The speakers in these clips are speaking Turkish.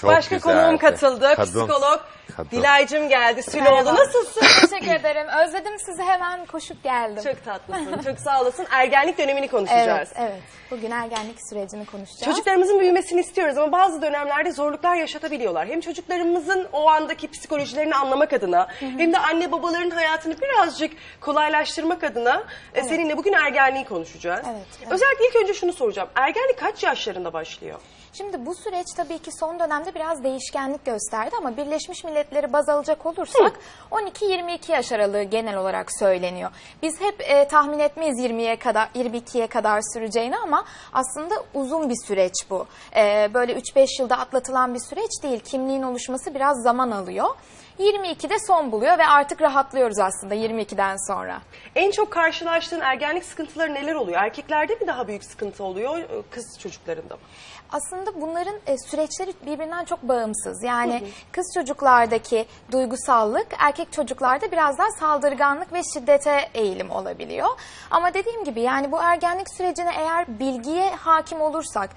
Çok Başka güzeldi. konuğum katıldı. Kadın. Psikolog Kadın. Dilay'cım geldi. Süloğlu Merhaba. nasılsın? Teşekkür ederim. Özledim sizi hemen koşup geldim. Çok tatlısın. Çok sağ olasın. Ergenlik dönemini konuşacağız. Evet, evet. Bugün ergenlik sürecini konuşacağız. Çocuklarımızın büyümesini istiyoruz ama bazı dönemlerde zorluklar yaşatabiliyorlar. Hem çocuklarımızın o andaki psikolojilerini anlamak adına hem de anne babaların hayatını birazcık kolaylaştırmak adına e, seninle bugün ergenliği konuşacağız. Evet, evet. Özellikle ilk önce şunu soracağım. Ergenlik kaç yaşlarında başlıyor? Şimdi bu süreç tabii ki son dönemde biraz değişkenlik gösterdi ama Birleşmiş Milletleri baz alacak olursak 12-22 yaş aralığı genel olarak söyleniyor. Biz hep e, tahmin etmeyiz 20'ye kadar 22'ye kadar süreceğini ama aslında uzun bir süreç bu. E, böyle 3-5 yılda atlatılan bir süreç değil. Kimliğin oluşması biraz zaman alıyor. 22'de son buluyor ve artık rahatlıyoruz aslında 22'den sonra. En çok karşılaştığın ergenlik sıkıntıları neler oluyor? Erkeklerde mi daha büyük sıkıntı oluyor, e, kız çocuklarında mı? Aslında bunların e, süreçleri birbirinden çok bağımsız. Yani kız çocuklardaki duygusallık, erkek çocuklarda biraz daha saldırganlık ve şiddete eğilim olabiliyor. Ama dediğim gibi yani bu ergenlik sürecine eğer bilgiye hakim olursak,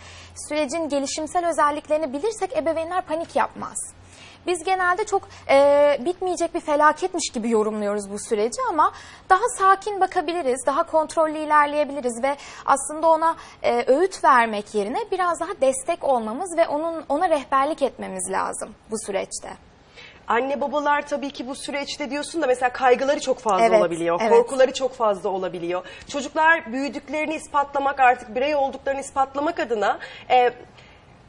sürecin gelişimsel özelliklerini bilirsek ebeveynler panik yapmaz. Biz genelde çok e, bitmeyecek bir felaketmiş gibi yorumluyoruz bu süreci ama daha sakin bakabiliriz, daha kontrollü ilerleyebiliriz ve aslında ona e, öğüt vermek yerine biraz daha destek olmamız ve onun ona rehberlik etmemiz lazım bu süreçte. Anne babalar tabii ki bu süreçte diyorsun da mesela kaygıları çok fazla Evet, olabiliyor. evet. Korkuları çok fazla olabiliyor. Çocuklar büyüdüklerini ispatlamak artık birey olduklarını ispatlamak adına e,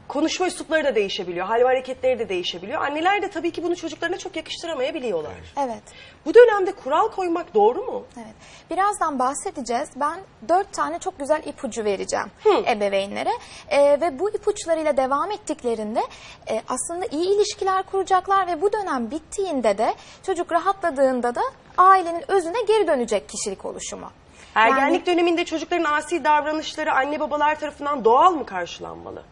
konuşma üslupları da değişebiliyor. Hal ve hareketleri de değişebiliyor. Anneler de tabii ki bunu çocuklarına çok yakıştıramayabiliyorlar. Evet. Bu dönemde kural koymak doğru mu? Evet. Birazdan bahsedeceğiz. Ben dört tane çok güzel ipucu vereceğim ebeveynlere. Ee, ve bu ipuçlarıyla devam ettiklerinde e, aslında iyi ilişkiler kuracaklar ve bu dönem bittiğinde de çocuk rahatladığında da ailenin özüne geri dönecek kişilik oluşumu. Ergenlik döneminde çocukların asi davranışları anne babalar tarafından doğal mı karşılanmalı?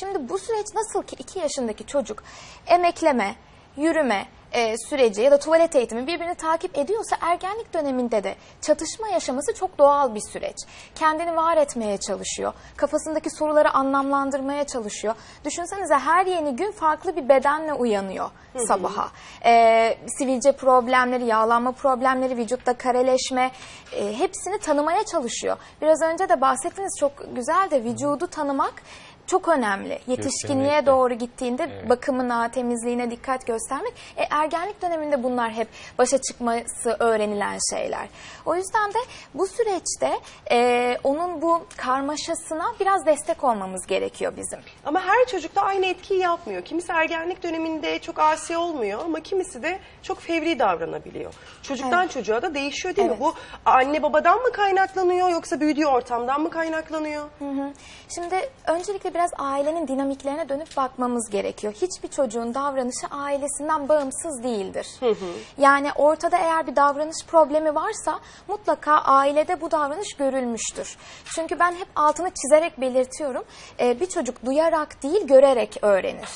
Şimdi bu süreç nasıl ki 2 yaşındaki çocuk emekleme, yürüme e, süreci ya da tuvalet eğitimi birbirini takip ediyorsa ergenlik döneminde de çatışma yaşaması çok doğal bir süreç. Kendini var etmeye çalışıyor. Kafasındaki soruları anlamlandırmaya çalışıyor. Düşünsenize her yeni gün farklı bir bedenle uyanıyor sabaha. E, sivilce problemleri, yağlanma problemleri, vücutta kareleşme e, hepsini tanımaya çalışıyor. Biraz önce de bahsettiniz çok güzel de vücudu tanımak çok önemli. Yetişkinliğe Kesinlikle. doğru gittiğinde bakımına, temizliğine dikkat göstermek. E, ergenlik döneminde bunlar hep başa çıkması öğrenilen şeyler. O yüzden de bu süreçte e, onun bu karmaşasına biraz destek olmamız gerekiyor bizim. Ama her çocukta aynı etkiyi yapmıyor. Kimisi ergenlik döneminde çok asi olmuyor ama kimisi de çok fevri davranabiliyor. Çocuktan çocuğa da değişiyor değil Evet. mi? Bu anne babadan mı kaynaklanıyor yoksa büyüdüğü ortamdan mı kaynaklanıyor? Şimdi öncelikle biraz ailenin dinamiklerine dönüp bakmamız gerekiyor. Hiçbir çocuğun davranışı ailesinden bağımsız değildir. Yani ortada eğer bir davranış problemi varsa mutlaka ailede bu davranış görülmüştür. Çünkü ben hep altını çizerek belirtiyorum. Ee, bir çocuk duyarak değil görerek öğrenir.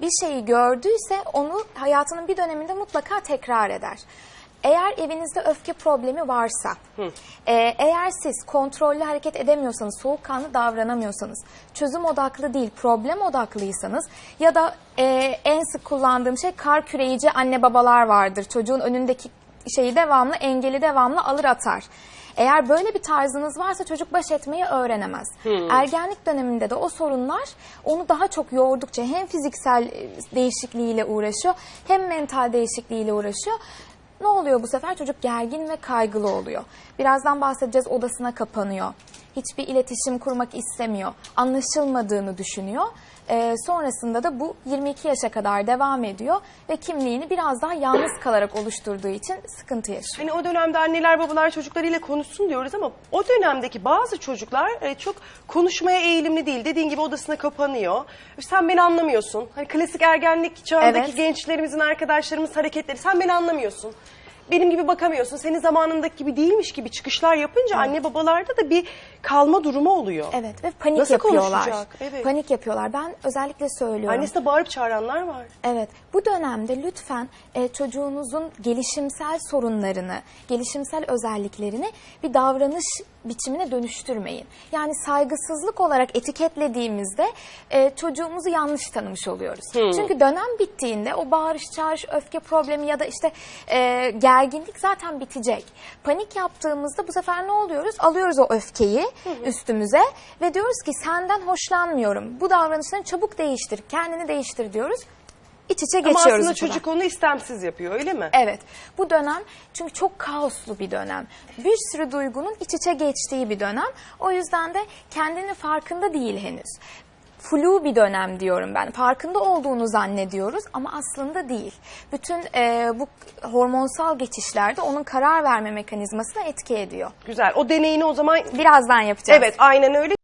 Bir şeyi gördüyse onu hayatının bir döneminde mutlaka tekrar eder. Eğer evinizde öfke problemi varsa, e, eğer siz kontrollü hareket edemiyorsanız, soğukkanlı davranamıyorsanız, çözüm odaklı değil, problem odaklıysanız ya da e, en sık kullandığım şey kar küreyici anne babalar vardır. Çocuğun önündeki şeyi devamlı, engeli devamlı alır atar. Eğer böyle bir tarzınız varsa çocuk baş etmeyi öğrenemez. Ergenlik döneminde de o sorunlar onu daha çok yordukça hem fiziksel e, değişikliğiyle uğraşıyor hem mental değişikliğiyle uğraşıyor. Ne oluyor bu sefer? Çocuk gergin ve kaygılı oluyor. Birazdan bahsedeceğiz odasına kapanıyor. Hiçbir iletişim kurmak istemiyor. Anlaşılmadığını düşünüyor. Ee, sonrasında da bu 22 yaşa kadar devam ediyor ve kimliğini biraz daha yalnız kalarak oluşturduğu için sıkıntı yaşıyor. Hani o dönemde anneler babalar çocuklarıyla konuşsun diyoruz ama o dönemdeki bazı çocuklar e, çok konuşmaya eğilimli değil. Dediğin gibi odasına kapanıyor. Sen beni anlamıyorsun. Hani klasik ergenlik çağındaki Evet. gençlerimizin arkadaşlarımız hareketleri. Sen beni anlamıyorsun. Benim gibi bakamıyorsun. Senin zamanındaki gibi değilmiş gibi çıkışlar yapınca anne babalarda da bir kalma durumu oluyor. Evet ve panik Nasıl yapıyorlar. konuşacak? Evet. Panik yapıyorlar. Ben özellikle söylüyorum. Annesine bağırıp çağıranlar var. Evet, bu dönemde lütfen e, çocuğunuzun gelişimsel sorunlarını, gelişimsel özelliklerini bir davranış biçimine dönüştürmeyin. Yani saygısızlık olarak etiketlediğimizde e, çocuğumuzu yanlış tanımış oluyoruz. Çünkü dönem bittiğinde o bağırış, çağırış, öfke problemi ya da işte e, gerginlik zaten bitecek. Panik yaptığımızda bu sefer ne oluyoruz? Alıyoruz o öfkeyi üstümüze ve diyoruz ki senden hoşlanmıyorum. Bu davranışlarını çabuk değiştir, kendini değiştir diyoruz. İç içe Ama geçiyoruz. aslında bu sefer. çocuk onu istemsiz yapıyor öyle mi? Evet. Bu dönem çünkü çok kaoslu bir dönem. Bir sürü duygunun iç içe geçtiği bir dönem. O yüzden de kendini farkında değil henüz. Flu bir dönem diyorum ben. Farkında olduğunu zannediyoruz ama aslında değil. Bütün e, bu hormonsal geçişlerde onun karar verme mekanizmasına etki ediyor. Güzel. O deneyini o zaman Birazdan yapacağız. evet aynen öyle.